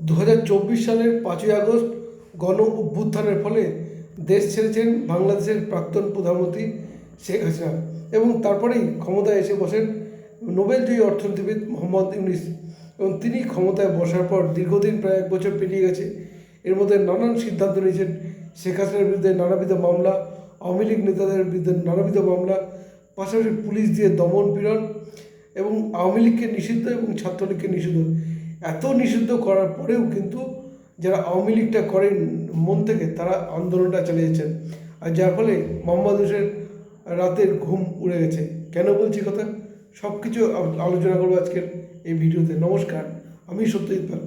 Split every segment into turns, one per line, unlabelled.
দু হাজার চব্বিশ সালের পাঁচই আগস্ট গণ অভ্যুত্থানের ফলে দেশ ছেড়েছেন বাংলাদেশের প্রাক্তন প্রধানমন্ত্রী শেখ হাসিনা এবং তারপরেই ক্ষমতায় এসে বসেন নোবেলজয়ী অর্থনীতিবিদ মোহাম্মদ ইউনিস এবং তিনি ক্ষমতায় বসার পর দীর্ঘদিন প্রায় এক বছর পেরিয়ে গেছে। এর মধ্যে নানান সিদ্ধান্ত নিয়েছেন শেখ হাসিনার বিরুদ্ধে নানাবিধ মামলা, আওয়ামী লীগ নেতাদের বিরুদ্ধে নানাবিধ মামলা, পাশাপাশি পুলিশ দিয়ে দমন পীড়ন এবং আওয়ামী লীগকে নিষিদ্ধ এবং ছাত্রলীগকে নিষিদ্ধ। এত নিষিদ্ধ করার পরেও কিন্তু যারা আওয়ামী লীগটা করেন মন থেকে তারা আন্দোলনটা চালিয়ে যাচ্ছেন আর যার ফলে মোহাম্মদ হোসেন রাতের ঘুম উড়ে গেছে। কেন বলছি কথা? সব কিছু আলোচনা করব আজকের এই ভিডিওতে। নমস্কার, আমি সত্যজিৎ পাল।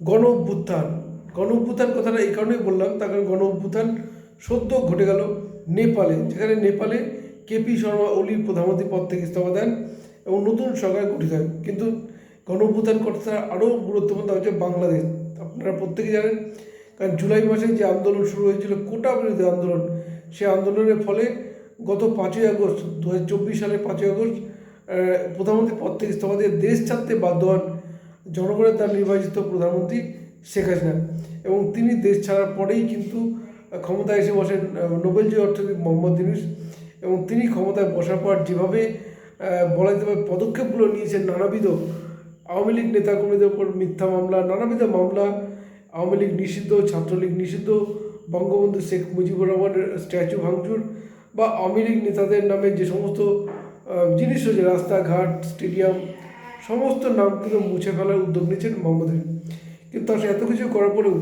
গণ অভ্যুত্থান। গণ অভ্যুত্থান কথাটা এই কারণেই বললাম, তার কারণ গণ অভ্যুত্থান সদ্য ঘটে গেল নেপালে, যেখানে নেপালে কেপি শর্মা ওলি প্রধানমন্ত্রী পদ থেকে ইস্তফা দেন এবং নতুন সরকার গঠিত হয়। কিন্তু গণ অভ্যুত্থান কথাটা আরও গুরুত্বপূর্ণ হচ্ছে বাংলাদেশ। আপনারা প্রত্যেকে জানেন, কারণ জুলাই মাসে যে আন্দোলন শুরু হয়েছিল, কোটা বিরোধী আন্দোলন, সেই আন্দোলনের ফলে গত পাঁচই আগস্ট দু হাজার চব্বিশ সালের পাঁচই আগস্ট প্রধানমন্ত্রী পদ থেকে ইস্তফা দিয়ে দেশ ছাড়তে বাধ্য হন জনগণের তার নির্বাচিত প্রধানমন্ত্রী শেখ হাসিনা। এবং তিনি দেশ ছাড়ার পরেই কিন্তু ক্ষমতায় এসে বসেন নোবেলজয়ী অর্থনীতি মোহাম্মদ ইউনুস। এবং তিনি ক্ষমতায় বসার পর যেভাবে বলা যেতে পারে পদক্ষেপগুলো নিয়েছেন নানাবিধ আওয়ামী লীগ নেতাকর্মীদের উপর মিথ্যা মামলা, নানাবিধ মামলা, আওয়ামী লীগ নিষিদ্ধ, ছাত্রলীগ নিষিদ্ধ, বঙ্গবন্ধু শেখ মুজিবুর রহমানের স্ট্যাচু ভাঙচুর বা আওয়ামী লীগ নেতাদের নামে যে সমস্ত জিনিস রয়েছে, রাস্তাঘাট, স্টেডিয়াম, সমস্ত নামগুলো মুছে ফেলার উদ্যোগ নিয়েছেন মোহাম্মদ কিন্তু তার এত কিছু করার পরেও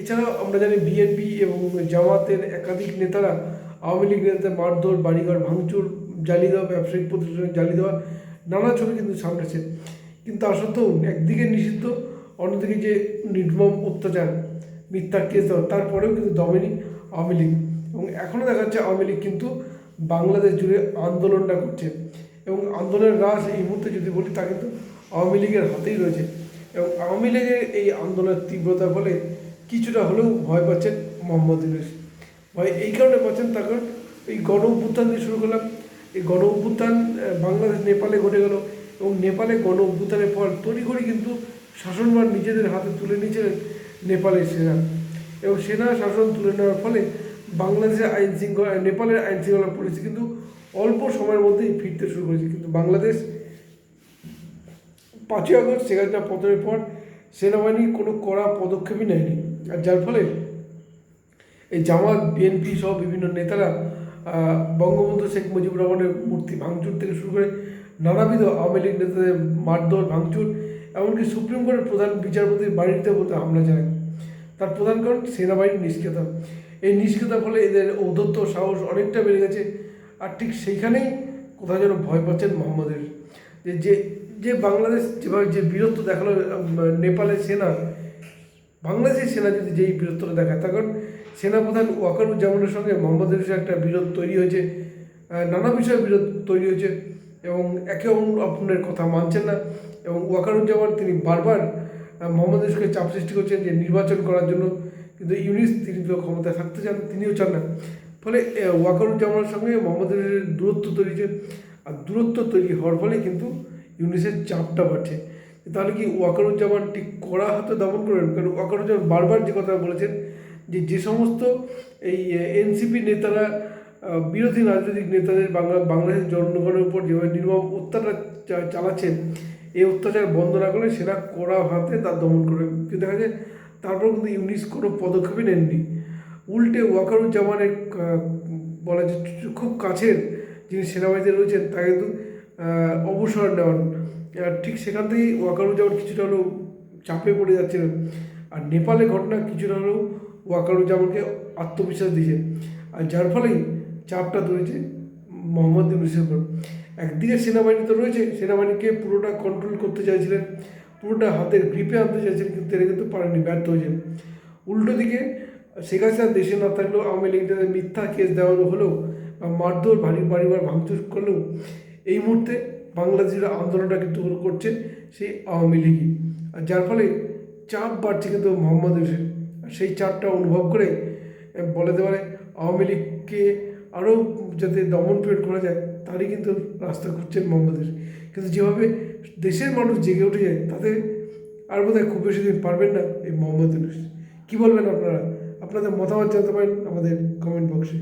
এছাড়াও আমরা জানি বিএনপি এবং জামাতের একাধিক নেতারা আওয়ামী লীগ নেতাদের মারধর, বাড়িঘর ভাঙচুর, জ্বালিয়ে দেওয়া, ব্যবসায়িক প্রতিষ্ঠানে জ্বালিয়ে দেওয়া, নানা ছবি কিন্তু সামনেছে। কিন্তু তা সত্ত্বেও একদিকে নিষিদ্ধ, অন্যদিকে যে নির্মম অত্যাচার, মিথ্যা কেস দেওয়া, তারপরেও কিন্তু দমেনি আওয়ামী লীগ। এবং এখনও দেখা যাচ্ছে আওয়ামী লীগ কিন্তু বাংলাদেশ জুড়ে আন্দোলনটা করছে। এবং আন্দোলনের রাস এই মুহূর্তে যদি বলি, তা কিন্তু আওয়ামী লীগের হাতেই রয়েছে। এবং আওয়ামী লীগের এই আন্দোলনের তীব্রতার ফলে কিছুটা হলেও ভয় পাচ্ছেন মোহাম্মদ ইউনুস। ভয় এই কারণে পাচ্ছেন, তার কারণ এই গণ অভ্যুত্থান দিয়ে শুরু করলাম। এই গণ অভ্যুত্থান বাংলাদেশ নেপালে ঘটে গেল। এবং নেপালে গণ অভ্যুত্থানের পর তড়িঘড়ি কিন্তু শাসনভার নিজেদের হাতে তুলে নিয়েছিলেন নেপালের সেনা। এবং সেনা শাসন তুলে নেওয়ার ফলে বাংলাদেশের আইন শৃঙ্খলা নেপালের আইন শৃঙ্খলা পরিস্থিতি কিন্তু অল্প সময়ের মধ্যেই ফিরতে শুরু করেছে। কিন্তু বাংলাদেশ পাঁচই আগস্ট হাসিনা পতনের পর সেনাবাহিনী কোনো কড়া পদক্ষেপই নেয়নি। আর যার ফলে এই জামাত, বিএনপি সহ বিভিন্ন নেতারা বঙ্গবন্ধু শেখ মুজিবুর রহমানের মূর্তি ভাঙচুর থেকে শুরু করে নানাবিধ আওয়ামী লীগ নেতাদের মারধর, ভাঙচুর, এমনকি সুপ্রিম কোর্টের প্রধান বিচারপতির বাড়িতে মধ্যে হামলা চালায়। তার প্রধান কারণ সেনাবাহিনীর নিষ্ক্রিয়তা। এই নিষ্ক্রিয়তার ফলে এদের ঔদ্ধত্য সাহস অনেকটা বেড়ে গেছে, আর ঠিক সেইখানেই কোথাও যেন ভয় পাচ্ছেন মোহাম্মদের। যে যে বাংলাদেশ যেভাবে যে বীরত্ব দেখাল নেপালের সেনা বাংলাদেশের সেনা যদি যেই বীরত্বটা দেখায়, তার কারণ সেনাপ্রধান ওয়াকারুজ্জামানের সঙ্গে মোহাম্মদ ইউনুসের একটা বিরোধ তৈরি হয়েছে নানা বিষয়ে বিরোধ তৈরি হয়েছে। এবং একে অপরের কথা মানছেন না। এবং ওয়াকারুজ্জামান তিনি বারবার মোহাম্মদ ইউনুসকে চাপ সৃষ্টি করছেন যে নির্বাচন করার জন্য। কিন্তু ইউনিস তিনি তো ক্ষমতায় থাকতে চান, তিনিও চান না। ফলে ওয়াকারুজ্জামানের সঙ্গে মোহাম্মদ ইউনুসের দূরত্ব তৈরি হচ্ছে আর দূরত্ব তৈরি হওয়ার ফলে কিন্তু ইউনিসের চাপটা বাড়ছে। তাহলে কি ওয়াকারুজ্জামান ঠিক কড়া হাতে দমন করবেন? কারণ ওয়াকারুজ্জামান বারবার যে কথা বলেছেন যে যে সমস্ত এই এনসিপি নেতারা বিরোধী রাজনৈতিক নেতাদের বাংলা, বাংলাদেশের জনগণের উপর যেভাবে নির্মম অত্যাচার চালাচ্ছেন, এই অত্যাচার বন্ধ না করলে সেনা কড়া হাতে তার দমন করবে। কিন্তু দেখা যায় তারপর কিন্তু ইউনিস কোনো পদক্ষেপই নেননি। উল্টে ওয়াকারুজ্জামানের বলা যায়, খুব কাছের যিনি সেনাবাহিনীতে রয়েছেন তা কিন্তু অবসর নেওয়ান ঠিক সেখান থেকেই ওয়াকারুজ্জামান কিছুটা হলেও চাপে পড়ে যাচ্ছিলেন আর নেপালে ঘটনা কিছুটা হলেও ওয়াকারুজ্জামানকে আত্মবিশ্বাস দিয়েছে। আর যার ফলেই চাপটা ধরেছে মোহাম্মদ ইউনুসের উপর। একদিকে সেনাবাহিনী তো রয়েছে, সেনাবাহিনীকে পুরোটা কন্ট্রোল করতে চাইছিলেন, পুরোটা হাতের গ্রিপে আনতে চাইছিলেন, কিন্তু এরা কিন্তু পারেনি ব্যর্থ হয়েছেন। উল্টো দিকে, শেখ হাসিনা দেশে না থাকলেও আওয়ামী লীগদের মিথ্যা কেস দেওয়া হলেও বা মারধর বাড়ি বাড়িবার ভাঙচুর করলেও এই মুহূর্তে বাংলাদেশের আন্দোলনটা কিন্তু করছে সেই আওয়ামী লীগই। আর যার ফলে চাপ বাড়ছে কিন্তু মোহাম্মদ আর সেই চাপটা অনুভব করে, বলে যেতে আওয়ামী লীগকে আরও যাতে দমন পীড়ন করা যায়, তারই কিন্তু রাস্তা খুঁজছেন মোহাম্মদের কিন্তু যেভাবে দেশের মানুষ জেগে উঠে যায়, তাতে আর বোধহয় খুব বেশি দিন পারবেন না এই মোহাম্মদ কী বলবেন আপনারা? আপনাদের মতামত জানতে পারেন আমাদের কমেন্ট বক্সে